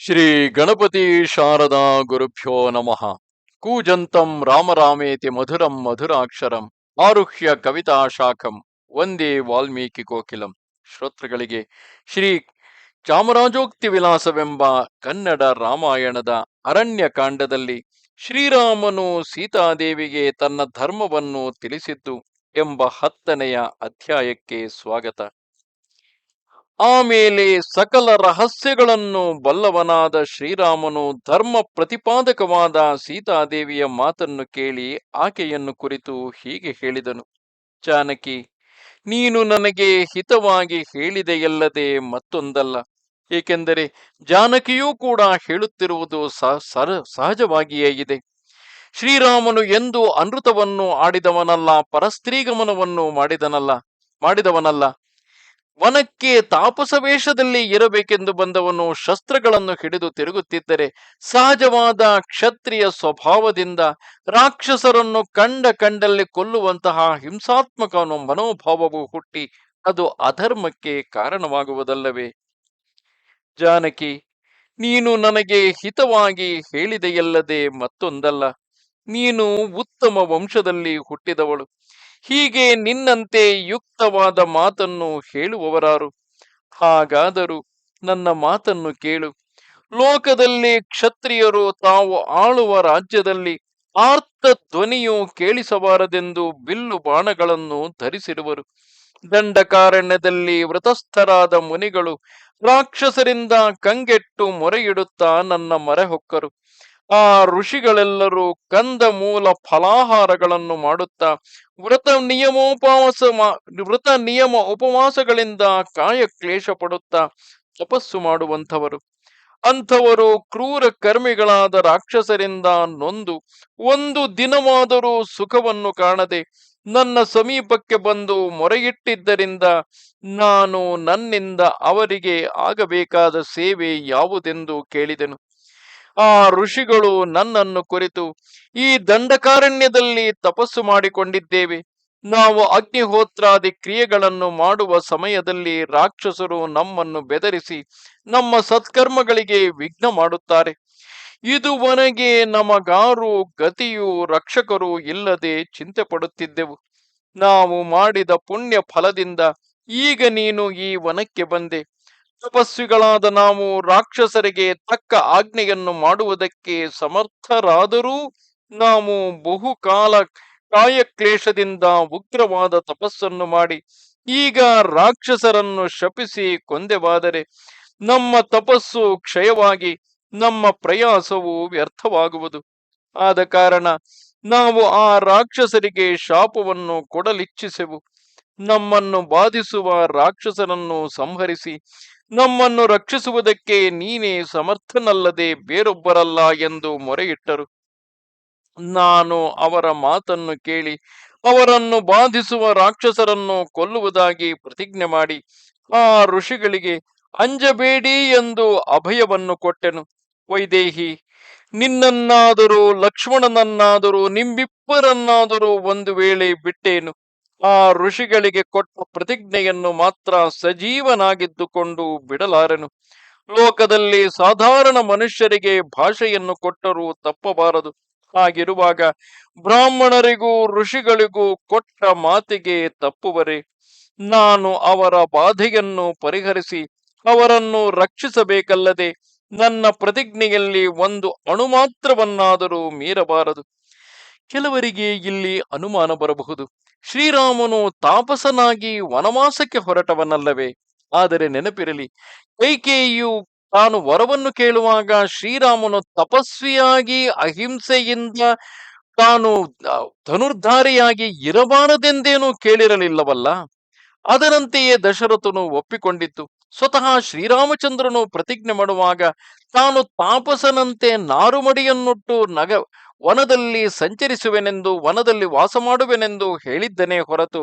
ಶ್ರೀ ಗಣಪತಿ ಶಾರದಾ ಗುರುಭ್ಯೋ ನಮಃ. ಕೂಜಂತಂ ರಾಮರಾಮೇತಿ ಮಧುರಂ ಮಧುರಾಕ್ಷರಂ ಆರುಹ್ಯ ಕವಿತಾ ಶಾಖಂ ಒಂದೇ ವಾಲ್ಮೀಕಿ ಕೋಕಿಲಂ. ಶ್ರೋತೃಗಳಿಗೆ ಶ್ರೀ ಚಾಮರಾಜೋಕ್ತಿ ವಿಲಾಸವೆಂಬ ಕನ್ನಡ ರಾಮಾಯಣದ ಅರಣ್ಯ ಕಾಂಡದಲ್ಲಿ ಶ್ರೀರಾಮನು ಸೀತಾದೇವಿಗೆ ತನ್ನ ಧರ್ಮವನ್ನು ತಿಳಿಸಿದ್ದು ಎಂಬ ಹತ್ತನೆಯ ಅಧ್ಯಾಯಕ್ಕೆ ಸ್ವಾಗತ. ಆಮೇಲೆ ಸಕಲ ರಹಸ್ಯಗಳನ್ನು ಬಲ್ಲವನಾದ ಶ್ರೀರಾಮನು ಧರ್ಮ ಪ್ರತಿಪಾದಕವಾದ ಸೀತಾದೇವಿಯ ಮಾತನ್ನು ಕೇಳಿ ಆಕೆಯನ್ನು ಕುರಿತು ಹೀಗೆ ಹೇಳಿದನು. ಜಾನಕಿ ನೀನು ನನಗೆ ಹಿತವಾಗಿ ಹೇಳಿದೆಯಲ್ಲದೆ ಮತ್ತೊಂದಲ್ಲ. ಏಕೆಂದರೆ ಜಾನಕಿಯೂ ಕೂಡ ಹೇಳುತ್ತಿರುವುದು ಸರ- ಸಹಜವಾಗಿಯೇ ಇದೆ. ಶ್ರೀರಾಮನು ಎಂದು ಅನೃತವನ್ನು ಆಡಿದವನಲ್ಲ, ಪರಸ್ತ್ರೀಗಮನವನ್ನು ಮಾಡಿದನಲ್ಲ, ಮಾಡಿದವನಲ್ಲ. ವನಕ್ಕೆ ತಾಪಸ ವೇಷದಲ್ಲಿ ಇರಬೇಕೆಂದು ಬಂದವನು ಶಸ್ತ್ರಗಳನ್ನು ಹಿಡಿದು ತಿರುಗುತ್ತಿದ್ದರೆ ಸಹಜವಾದ ಕ್ಷತ್ರಿಯ ಸ್ವಭಾವದಿಂದ ರಾಕ್ಷಸರನ್ನು ಕಂಡ ಕಂಡಲ್ಲಿ ಕೊಲ್ಲುವಂತಹ ಹಿಂಸಾತ್ಮಕ ಮನೋಭಾವವು ಹುಟ್ಟಿ ಅದು ಅಧರ್ಮಕ್ಕೆ ಕಾರಣವಾಗುವುದಲ್ಲವೇ? ಜಾನಕಿ, ನೀನು ನನಗೆ ಹಿತವಾಗಿ ಹೇಳಿದೆಯಲ್ಲದೆ ಮತ್ತೊಂದಲ್ಲ. ನೀನು ಉತ್ತಮ ವಂಶದಲ್ಲಿ ಹುಟ್ಟಿದವಳು. ಹೀಗೆ ನಿನ್ನಂತೆ ಯುಕ್ತವಾದ ಮಾತನ್ನು ಹೇಳುವವರಾರು. ಹಾಗಾದರೂ ನನ್ನ ಮಾತನ್ನು ಕೇಳು. ಲೋಕದಲ್ಲಿ ಕ್ಷತ್ರಿಯರು ತಾವು ಆಳುವ ರಾಜ್ಯದಲ್ಲಿ ಆರ್ತ ಧ್ವನಿಯು ಕೇಳಿಸಬಾರದೆಂದು ಬಿಲ್ಲು ಬಾಣಗಳನ್ನು ಧರಿಸಿರುವರು. ದಂಡಕಾರಣ್ಯದಲ್ಲಿ ವ್ರತಸ್ಥರಾದ ಮುನಿಗಳು ರಾಕ್ಷಸರಿಂದ ಕಂಗೆಟ್ಟು ಮೊರೆಯಿಡುತ್ತಾ ನನ್ನ ಮರೆ ಹೊಕ್ಕರು ಆ ಋಷಿಗಳೆಲ್ಲರೂ ಕಂದ ಮೂಲ ಫಲಾಹಾರಗಳನ್ನು ಮಾಡುತ್ತಾ ವ್ರತ ನಿಯಮೋಪವಾಸ ವ್ರತ ನಿಯಮ ಉಪವಾಸಗಳಿಂದ ಕಾಯ ಕ್ಲೇಶ ಪಡುತ್ತಾ ತಪಸ್ಸು ಮಾಡುವಂಥವರು. ಅಂಥವರು ಕ್ರೂರ ಕರ್ಮಿಗಳಾದ ರಾಕ್ಷಸರಿಂದ ನೊಂದು, ಒಂದು ದಿನವಾದರೂ ಸುಖವನ್ನು ಕಾಣದೆ ನನ್ನ ಸಮೀಪಕ್ಕೆ ಬಂದು ಮೊರೆಯಿಟ್ಟಿದ್ದರಿಂದ ನಾನು ನನ್ನಿಂದ ಅವರಿಗೆ ಆಗಬೇಕಾದ ಸೇವೆ ಯಾವುದೆಂದು ಕೇಳಿದೆನು. ಆ ಋಷಿಗಳು ನನ್ನನ್ನು ಕುರಿತು ಈ ದಂಡಕಾರಣ್ಯದಲ್ಲಿ ತಪಸ್ಸು ಮಾಡಿಕೊಂಡಿದ್ದೇವೆ. ನಾವು ಅಗ್ನಿಹೋತ್ರಾದಿ ಕ್ರಿಯೆಗಳನ್ನು ಮಾಡುವ ಸಮಯದಲ್ಲಿ ರಾಕ್ಷಸರು ನಮ್ಮನ್ನು ಬೆದರಿಸಿ ನಮ್ಮ ಸತ್ಕರ್ಮಗಳಿಗೆ ವಿಘ್ನ ಮಾಡುತ್ತಾರೆ. ಇದುವರೆಗೆ ನಮಗಾರು ಗತಿಯು ರಕ್ಷಕರು ಇಲ್ಲದೆ ಚಿಂತೆ ಪಡುತ್ತಿದ್ದೆವು ನಾವು ಮಾಡಿದ ಪುಣ್ಯ ಫಲದಿಂದ ಈಗ ನೀನು ಈ ವನಕ್ಕೆ ಬಂದೆ. ತಪಸ್ವಿಗಳಾದ ನಾವು ರಾಕ್ಷಸರಿಗೆ ತಕ್ಕ ಆಜ್ಞೆಯನ್ನು ಮಾಡುವುದಕ್ಕೆ ಸಮರ್ಥರಾದರೂ ನಾವು ಬಹುಕಾಲ ಕಾಯಕ್ಲೇಶದಿಂದ ಉಗ್ರವಾದ ತಪಸ್ಸನ್ನು ಮಾಡಿ ಈಗ ರಾಕ್ಷಸರನ್ನು ಶಪಿಸಿ ಕೊಂದೆವಾದರೆ ನಮ್ಮ ತಪಸ್ಸು ಕ್ಷಯವಾಗಿ ನಮ್ಮ ಪ್ರಯಾಸವು ವ್ಯರ್ಥವಾಗುವುದು. ಆದ ಕಾರಣ ನಾವು ಆ ರಾಕ್ಷಸರಿಗೆ ಶಾಪವನ್ನು ಕೊಡಲಿಚ್ಛಿಸೆವು. ನಮ್ಮನ್ನು ಬಾಧಿಸುವ ರಾಕ್ಷಸರನ್ನು ಸಂಹರಿಸಿ ನಮ್ಮನ್ನು ರಕ್ಷಿಸುವುದಕ್ಕೆ ನೀನೇ ಸಮರ್ಥನಲ್ಲದೆ ಬೇರೊಬ್ಬರಲ್ಲ ಎಂದು ಮೊರೆಯಿಟ್ಟರು. ನಾನು ಅವರ ಮಾತನ್ನು ಕೇಳಿ, ಅವರನ್ನು ಬಾಧಿಸುವ ರಾಕ್ಷಸರನ್ನು ಕೊಲ್ಲುವುದಾಗಿ ಪ್ರತಿಜ್ಞೆ ಮಾಡಿ, ಆ ಋಷಿಗಳಿಗೆ ಅಂಜಬೇಡಿ ಎಂದು ಅಭಯವನ್ನು ಕೊಟ್ಟೆನು. ವೈದೇಹಿ, ನಿನ್ನನ್ನಾದರೂ ಲಕ್ಷ್ಮಣನನ್ನಾದರೂ ನಿಂಬಿಪ್ಪರನ್ನಾದರೂ ಒಂದು ವೇಳೆ ಬಿಟ್ಟೇನು. ಆ ಋಷಿಗಳಿಗೆ ಕೊಟ್ಟ ಪ್ರತಿಜ್ಞೆಯನ್ನು ಮಾತ್ರ ಸಜೀವನಾಗಿದ್ದುಕೊಂಡು ಬಿಡಲಾರೆನು. ಲೋಕದಲ್ಲಿ ಸಾಧಾರಣ ಮನುಷ್ಯರಿಗೆ ಭಾಷೆಯನ್ನು ಕೊಟ್ಟರೂ ತಪ್ಪಬಾರದು. ಹಾಗಿರುವಾಗ ಬ್ರಾಹ್ಮಣರಿಗೂ ಋಷಿಗಳಿಗೂ ಕೊಟ್ಟ ಮಾತಿಗೆ ತಪ್ಪುವರೆ. ನಾನು ಅವರ ಬಾಧೆಯನ್ನು ಪರಿಹರಿಸಿ ಅವರನ್ನು ರಕ್ಷಿಸಬೇಕಲ್ಲದೆ ನನ್ನ ಪ್ರತಿಜ್ಞೆಯಲ್ಲಿ ಒಂದು ಅಣುಮಾತ್ರವನ್ನಾದರೂ ಮೀರಬಾರದು. ಕೆಲವರಿಗೆ ಇಲ್ಲಿ ಅನುಮಾನ ಬರಬಹುದು. ಶ್ರೀರಾಮನು ತಾಪಸನಾಗಿ ವನವಾಸಕ್ಕೆ ಹೊರಟವನಲ್ಲವೇ? ಆದರೆ ನೆನಪಿರಲಿ, ಕೈಕೇಯಿಯು ತಾನು ವರವನ್ನು ಕೇಳುವಾಗ ಶ್ರೀರಾಮನು ತಪಸ್ವಿಯಾಗಿ, ಅಹಿಂಸೆಯಿಂದ ತಾನು ಧನುರ್ಧಾರಿಯಾಗಿ ಇರಬಾರದೆಂದೇನೂ ಕೇಳಿರಲಿಲ್ಲವಲ್ಲ? ಅದರಂತೆಯೇ ದಶರಥನು ಒಪ್ಪಿಕೊಂಡಿತ್ತು. ಸ್ವತಃ ಶ್ರೀರಾಮಚಂದ್ರನು ಪ್ರತಿಜ್ಞೆ ಮಾಡುವಾಗ ತಾನು ತಾಪಸನಂತೆ ನಾರುಮಡಿಯನ್ನುಟ್ಟು ನಗ ವನದಲ್ಲಿ ಸಂಚರಿಸುವೆನೆಂದು ವನದಲ್ಲಿ ವಾಸ ಮಾಡುವೆನೆಂದು ಹೇಳಿದ್ದನೇ ಹೊರತು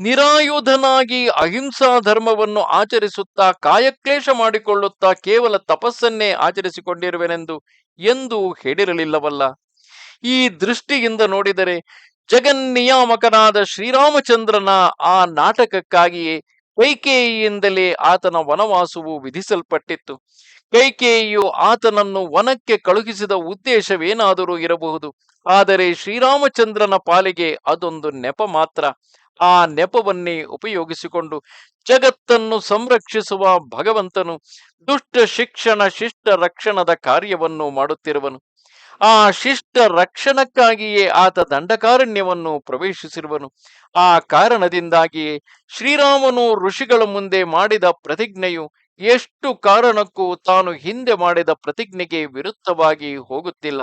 ನಿರಾಯುಧನಾಗಿ ಅಹಿಂಸಾ ಧರ್ಮವನ್ನು ಆಚರಿಸುತ್ತಾ ಕಾಯಕ್ಲೇಶ ಮಾಡಿಕೊಳ್ಳುತ್ತಾ ಕೇವಲ ತಪಸ್ಸನ್ನೇ ಆಚರಿಸಿಕೊಂಡಿರುವೆನೆಂದು ಎಂದು ಹೇಳಿರಲಿಲ್ಲವಲ್ಲ. ಈ ದೃಷ್ಟಿಯಿಂದ ನೋಡಿದರೆ ಜಗನ್ನಿಯಾಮಕನಾದ ಶ್ರೀರಾಮಚಂದ್ರನ ಆ ನಾಟಕಕ್ಕಾಗಿ ಕೈಕೇಯಿಯಿಂದಲೇ ಆತನ ವನವಾಸವು ವಿಧಿಸಲ್ಪಟ್ಟಿತ್ತು. ಕೈಕೇಯಿಯು ಆತನನ್ನು ವನಕ್ಕೆ ಕಳುಹಿಸಿದ ಉದ್ದೇಶವೇನಾದರೂ ಇರಬಹುದು. ಆದರೆ ಶ್ರೀರಾಮಚಂದ್ರನ ಪಾಲಿಗೆ ಅದೊಂದು ನೆಪ ಮಾತ್ರ. ಆ ನೆಪವನ್ನೇ ಉಪಯೋಗಿಸಿಕೊಂಡು ಜಗತ್ತನ್ನು ಸಂರಕ್ಷಿಸುವ ಭಗವಂತನು ದುಷ್ಟ ಶಿಕ್ಷಣ ಶಿಷ್ಟ ರಕ್ಷಣದ ಕಾರ್ಯವನ್ನು ಮಾಡುತ್ತಿರುವನು. ಆ ಶಿಷ್ಟ ರಕ್ಷಣಕ್ಕಾಗಿಯೇ ಆತ ದಂಡಕಾರಣ್ಯವನ್ನು ಪ್ರವೇಶಿಸಿರುವನು. ಆ ಕಾರಣದಿಂದಾಗಿ ಶ್ರೀರಾಮನು ಋಷಿಗಳ ಮುಂದೆ ಮಾಡಿದ ಪ್ರತಿಜ್ಞೆಯು ಎಷ್ಟು ಕಾರಣಕ್ಕೂ ತಾನು ಹಿಂದೆ ಮಾಡಿದ ಪ್ರತಿಜ್ಞೆಗೆ ವಿರುದ್ಧವಾಗಿ ಹೋಗುತ್ತಿಲ್ಲ.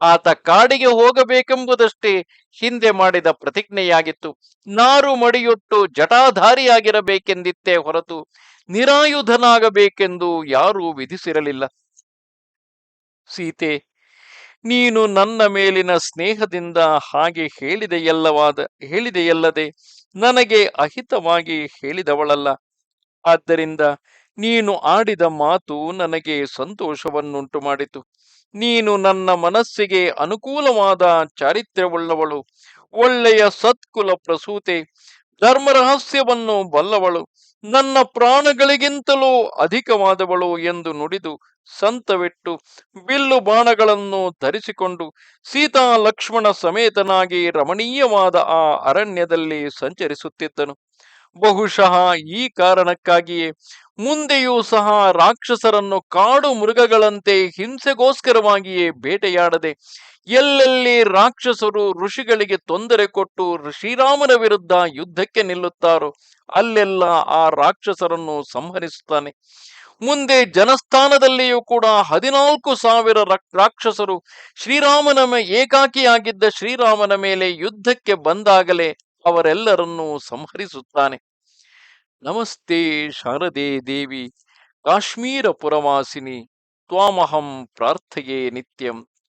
ಆತ ಕಾಡಿಗೆ ಹೋಗಬೇಕೆಂಬುದಷ್ಟೇ ಹಿಂದೆ ಮಾಡಿದ ಪ್ರತಿಜ್ಞೆಯಾಗಿತ್ತು. ನಾರು ಮಡಿಯೊಟ್ಟು ಜಟಾಧಾರಿಯಾಗಿರಬೇಕೆಂದಿತ್ತೇ ಹೊರತು ನಿರಾಯುಧನಾಗಬೇಕೆಂದು ಯಾರೂ ವಿಧಿಸಿರಲಿಲ್ಲ. ಸೀತೆ ನೀನು ನನ್ನ ಮೇಲಿನ ಸ್ನೇಹದಿಂದ ಹಾಗೆ ಹೇಳಿದೆಯಲ್ಲವಾದ, ಹೇಳಿದೆಯಲ್ಲದೆ ನನಗೆ ಅಹಿತವಾಗಿ ಹೇಳಿದವಳಲ್ಲ. ಆದ್ದರಿಂದ ನೀನು ಆಡಿದ ಮಾತು ನನಗೆ ಸಂತೋಷವನ್ನುಂಟು ಮಾಡಿತು ನೀನು ನನ್ನ ಮನಸ್ಸಿಗೆ ಅನುಕೂಲವಾದ ಚಾರಿತ್ರ್ಯವುಳ್ಳವಳು. ಒಳ್ಳೆಯ ಸತ್ಕುಲ ಪ್ರಸೂತೆ, ಧರ್ಮರಹಸ್ಯವನ್ನು ಬಲ್ಲವಳು. ನನ್ನ ಪ್ರಾಣಗಳಿಗಿಂತಲೂ ಅಧಿಕವಾದವಳು ಎಂದು ನುಡಿದು ಸಂತವಿಟ್ಟು ಬಿಲ್ಲು ಬಾಣಗಳನ್ನು ಧರಿಸಿಕೊಂಡು ಸೀತಾ ಲಕ್ಷ್ಮಣ ಸಮೇತನಾಗಿ ರಮಣೀಯವಾದ ಆ ಅರಣ್ಯದಲ್ಲಿ ಸಂಚರಿಸುತ್ತಿದ್ದನು. ಬಹುಶಃ ಈ ಕಾರಣಕ್ಕಾಗಿಯೇ ಮುಂದೆಯೂ ಸಹ ರಾಕ್ಷಸರನ್ನು ಕಾಡು ಮೃಗಗಳಂತೆ ಹಿಂಸೆಗೋಸ್ಕರವಾಗಿಯೇ ಬೇಟೆಯಾಡದೆ ಎಲ್ಲೆಲ್ಲಿ ರಾಕ್ಷಸರು ಋಷಿಗಳಿಗೆ ತೊಂದರೆ ಕೊಟ್ಟು ಶ್ರೀರಾಮನ ವಿರುದ್ಧ ಯುದ್ಧಕ್ಕೆ ನಿಲ್ಲುತ್ತಾರೋ ಅಲ್ಲೆಲ್ಲ ಆ ರಾಕ್ಷಸರನ್ನು ಸಂಹರಿಸುತ್ತಾನೆ. ಮುಂದೆ ಜನಸ್ಥಾನದಲ್ಲಿಯೂ ಕೂಡ ಹದಿನಾಲ್ಕು ಸಾವಿರ ರಾಕ್ಷಸರು ಶ್ರೀರಾಮನ ಏಕಾಕಿಯಾಗಿದ್ದ ಶ್ರೀರಾಮನ ಮೇಲೆ ಯುದ್ಧಕ್ಕೆ ಬಂದಾಗಲೇ ಅವರೆಲ್ಲರನ್ನೂ ಸಂಹರಿಸುತ್ತಾನೆ. ನಮಸ್ತೆ ಶಾರದೆ ದೇವಿ, ಕಾಶ್ಮೀರ ಪುರವಾಸಿನಿ, ತ್ವಾಮಹಂ ಪ್ರಾರ್ಥೆಯೇ ನಿತ್ಯಂ.